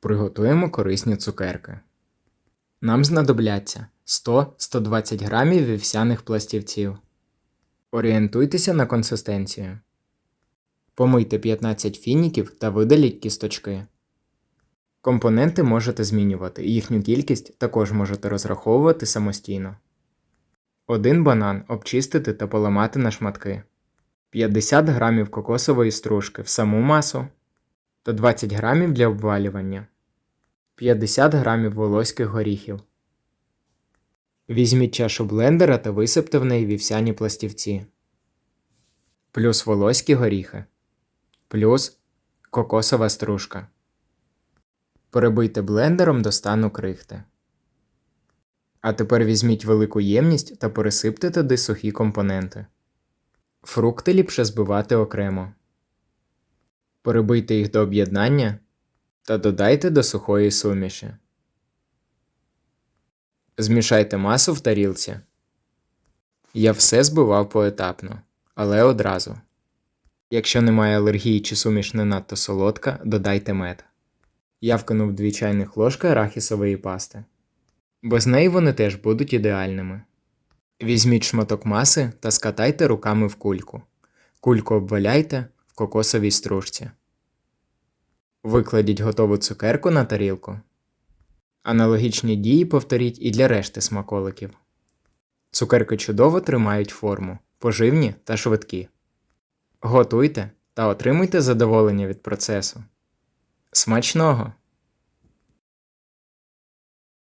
Приготуємо корисні цукерки. Нам знадобляться 100-120 грамів вівсяних пластівців. Орієнтуйтеся на консистенцію. Помийте 15 фініків та видаліть кісточки. Компоненти можете змінювати, їхню кількість також можете розраховувати самостійно. Один банан обчистити та поламати на шматки. 50 грамів кокосової стружки в саму масу та 20 грамів для обвалювання. 50 грамів волоських горіхів. Візьміть чашу блендера та висипте в неї вівсяні пластівці. Плюс волоські горіхи. Плюс кокосова стружка. Перебийте блендером до стану крихти. А тепер візьміть велику ємність та пересипте туди сухі компоненти. Фрукти ліпше збивати окремо. Перебийте їх до об'єднання та додайте до сухої суміші. Змішайте масу в тарілці. Я все збивав поетапно, але одразу. Якщо немає алергії чи суміш не надто солодка, додайте мед. Я вкинув 2 чайних ложки арахісової пасти. Без неї вони теж будуть ідеальними. Візьміть шматок маси та скатайте руками в кульку. Кульку обваляйте в кокосовій стружці. Викладіть готову цукерку на тарілку. Аналогічні дії повторіть і для решти смаколиків. Цукерки чудово тримають форму, поживні та швидкі. Готуйте та отримуйте задоволення від процесу. Смачного!